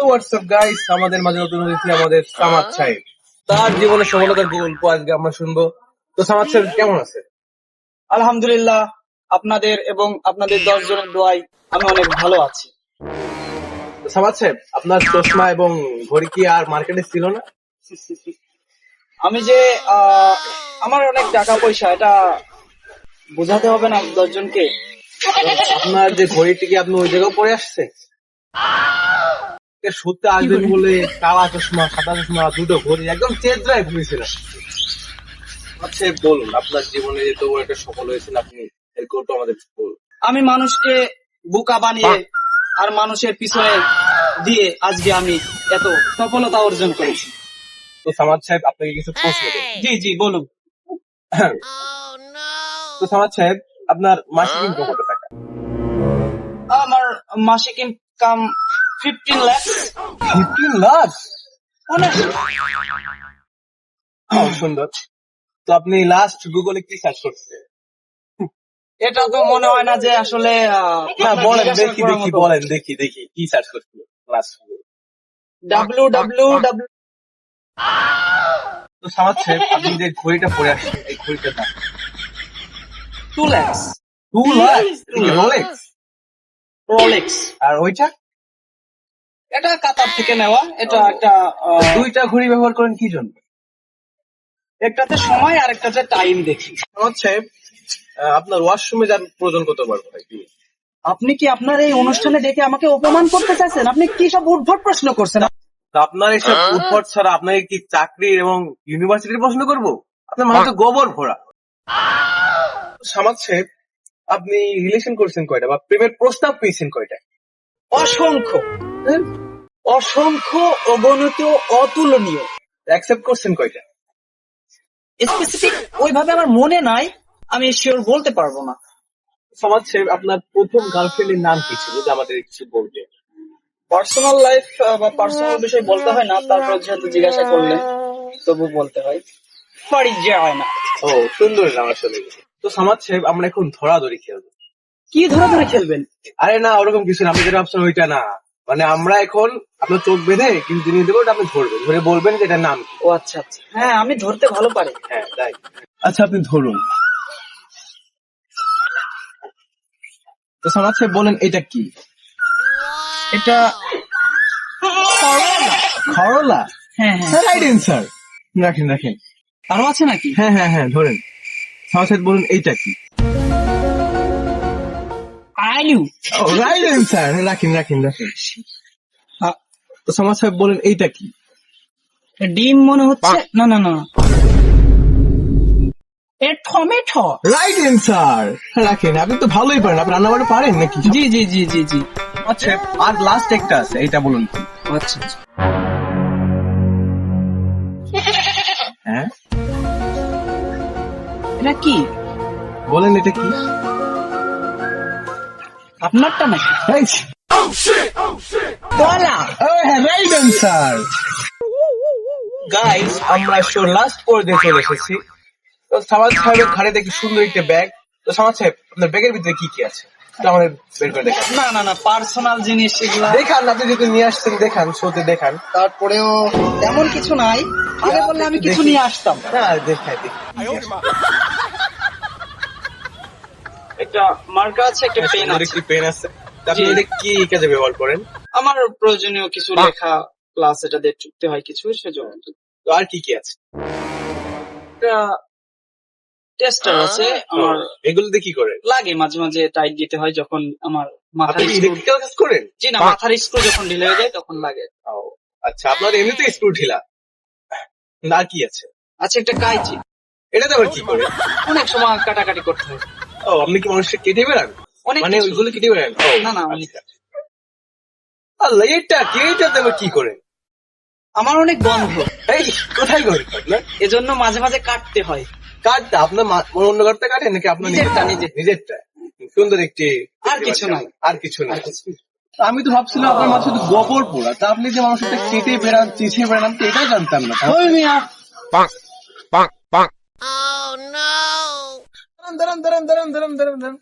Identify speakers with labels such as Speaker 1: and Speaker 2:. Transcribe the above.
Speaker 1: তো WhatsApp guys আমাদের মাঝে নতুন অতিথি আমাদের সামাদ সাহেব। তার জীবনের সফলতার গল্প আজকে আমরা শুনব। তো সামাদ সাহেব কেমন আছে
Speaker 2: আলহামদুলিল্লাহ আপনাদের এবং আপনাদের দশ জনের দোয়ায় আমি অনেক ভালো আছি।
Speaker 1: সামাদ সাহেব আপনার চশমা এবং ঘড়ি কি আর মার্কেটে ছিল না?
Speaker 2: আমি যে আহ, আমার অনেক টাকা পয়সা এটা বোঝাতে হবে না দশজনকে।
Speaker 1: আপনার যে ঘড়িটি কি আপনি ওই জায়গায় পরে আসছে সত্যি আসবেন বলে? কালা চশমা সাদা চশমা দুটো ঘড়ি একদম চেদ্রায় আচ্ছা বলুন আপনার জীবনে যে তো একটা সফল হয়েছেন আপনি এর গল্প আমাদের বলুন।
Speaker 2: আমি মানুষকে বোকা বানিয়ে আর মানুষের পিছনে দিয়ে আজকে আমি এত সফলতা অর্জন করেছি।
Speaker 1: তো সামাদ সাহেব আপনাকে কিছু প্রশ্ন
Speaker 2: জি জি বলুন।
Speaker 1: তো সামাদ সাহেব আপনার মাসিক ইনকাম কত টাকা?
Speaker 2: আমার মাসিক income fifteen lakh
Speaker 1: fifteen lakh
Speaker 2: অনেক
Speaker 1: সুন্দর। তো আপনি লাস্ট গুগলে কি সার্চ করছেন
Speaker 2: এটা তো মনে হয় না যে আসলে
Speaker 1: না বলেন দেখি দেখি বলেন দেখি দেখি কি সার্চ করছিলেন লাস্ট
Speaker 2: ডাব্লিউ ডাব্লিউ ডাব্লিউ
Speaker 1: তো সাহেব আপনি যে ঘড়িটা পরে আসছেন এই ঘড়িটার দাম
Speaker 2: two lakhs
Speaker 1: two lakh Rolex
Speaker 2: Rolex
Speaker 1: আর ওইটা?
Speaker 2: এটা কাতার থেকে নেওয়া। এটা একটা
Speaker 1: দুইটা ঘড়ি ব্যবহার করেন কি জন্য?
Speaker 2: একটাতে সময় আর একটাতে টাইম দেখি
Speaker 1: আহ, আপনার ওয়াশরুমে যার প্রয়োজন কতবার হয়
Speaker 2: আপনি কি আপনার এই অনুষ্ঠানে ডেকে আমাকে অপমান করতে চাইছেন? আপনি কি সব উদ্ভট প্রশ্ন করছেন?
Speaker 1: আপনার এইসব উৎপট ছাড়া আপনাকে কি চাকরি এবং ইউনিভার্সিটির প্রশ্ন করব? আপনার মানে তো গোবর ভরা। সামাদ সাহেব আপনি রিলেশন করছেন কয়টা? বা প্রেমের প্রস্তাব পেয়েছেন কয়টা?
Speaker 2: অসংখ্য। অসংখ্য অগণিত অতুলনীয়।
Speaker 1: অ্যাকসেপ্ট করছেন কয়টা?
Speaker 2: স্পেসিফিক ওইভাবে আমার মনে নাই আমি শিওর বলতে পারব না।
Speaker 1: সমাজ আপনার প্রথম গার্লফ্রেন্ডের নাম কি ছিল? যদি আমাদের কিছু বলতে
Speaker 2: পার্সোনাল লাইফ বা পার্সোনাল বিষয় বলতে হয় না তারপর যেহেতু জিজ্ঞাসা করলেন তবু বলতে হয়। পারি যায় না
Speaker 1: ও সুন্দর নাম আসলে। তো সমাজ সাহেব আমরা এখন ধরাধরি খেলব।
Speaker 2: কি ধরে ধরে খেলবেন?
Speaker 1: আরে না ওরকম কিছু না আপনি যেটা ভাবছেন ওইটা না। মানে আমরা এখন আপনার চোখ বেঁধে কিছু জিনিস দেবো ওটা আপনি ধরবেন। ধরে বলবেন যে এটার নাম কি?
Speaker 2: ও আচ্ছা আচ্ছা। হ্যাঁ আমি ধরতে ভালো পারি।
Speaker 1: হ্যাঁ তাই। আচ্ছা আপনি ধরুন। তো সমাজ সাহেব বলেন এটা কি?
Speaker 2: এটা
Speaker 1: করলা।
Speaker 2: হ্যাঁ হ্যাঁ।
Speaker 1: Right answer. রাখেন রাখেন।
Speaker 2: আরও আছে নাকি?
Speaker 1: হ্যাঁ হ্যাঁ হ্যাঁ ধরেন। সমাজ সাহেব বলুন এইটা কি?
Speaker 2: আলু
Speaker 1: রাইট অ্যান্সার রাখেন রাখেন রাখেন। সমাজ সাহেব বলেন এইটা কি?
Speaker 2: ডিম মনে হচ্ছে না না না। এ টমেটো।
Speaker 1: রাইট অ্যান্সার রাখেন আপনি তো ভালোই পারেন। আপনি রান্না বান্না পারেন নাকি?
Speaker 2: জি জি জি জি জি।
Speaker 1: আচ্ছা আর লাস্ট একটা আছে এটা বলুন কি?
Speaker 2: আচ্ছা আচ্ছা।
Speaker 1: হ্যাঁ?
Speaker 2: এটা কি?
Speaker 1: বলেন এটা কি?
Speaker 2: আপনারটা নাকি?
Speaker 1: Oh, হ্যাঁ রাইট অ্যান্সার গাইস আমরা শো লাস্ট পর্যায়ে চলে এসেছি। তো সামাদ সাহেবের ঘাড়ে দেখি সুন্দর একটা ব্যাগ তো সামাদ সাহেব আপনার ব্যাগের ভিতরে কি কি আছে? আমাদের বের করে দেখান।
Speaker 2: না না না পার্সোনাল জিনিস এগুলা
Speaker 1: দেখান আপনি যদি নিয়ে আসছেন দেখান শোতে দেখান।
Speaker 2: তারপরেও তেমন কিছু নাই। আগে বললে আমি কিছু নিয়ে আসতাম।
Speaker 1: না দেখাই দেখি
Speaker 2: একটা মার্কা আছে একটা পেন আছে।
Speaker 1: একটি পেন আছে? আপনি এটা কি কাজে ব্যবহার করেন।
Speaker 2: আমার প্রয়োজনীয় কিছু লেখা প্লাস এটা দিয়ে চুক্তি হয় কিছু সেজন্য।
Speaker 1: তো আর কি কি আছে?
Speaker 2: একটা টেস্টার আছে আমার
Speaker 1: এগুলো দিয়ে কি করেন?
Speaker 2: লাগে মাঝে মাঝে টাইট দিতে হয় যখন আমার মাথার
Speaker 1: ইলেকট্রিক্যাল কাজ করেন?
Speaker 2: জি না মাথার স্ক্রু যখন ঢিলে হয়ে যায় তখন লাগে।
Speaker 1: ও, আচ্ছা আপনার এমনিতে স্ক্রু ঢিলা। না আর কি আছে?
Speaker 2: আচ্ছা একটা কাইচি।
Speaker 1: এটাতে আবার কি করে?
Speaker 2: অনেক সময় কাটাকাটি করতে হয়।
Speaker 1: ও আপনি কি মানুষকে কেটে বেড়ান? মানে ওইগুলো কেটে বেড়ান?
Speaker 2: না, না,
Speaker 1: আচ্ছা। আল্লাহ এটা কি আবার কি করেন
Speaker 2: আমার অনেক বন্ধ
Speaker 1: এই কোথায় আপনার?
Speaker 2: এজন্য মাঝে মাঝে কাটতে হয়।
Speaker 1: আপনার অন্য কাঠটা কাটেন নাকি আপনার
Speaker 2: নিজেরটা,
Speaker 1: নিজের। নিজেরটা। সুন্দর একটি
Speaker 2: আর কিছু নাই।
Speaker 1: আর কিছু নাই। আমি তো ভাবছিলাম আপনার মাথা শুধু গোবর পোড়া। তা আপনি যে মানুষটা কেটে বেড়ান চিছিয়ে বেড়ান তো এটাই জানতাম না।
Speaker 2: ওই মিয়া।
Speaker 3: bonk, bonk, darım
Speaker 1: darım darım darım darım darım darım.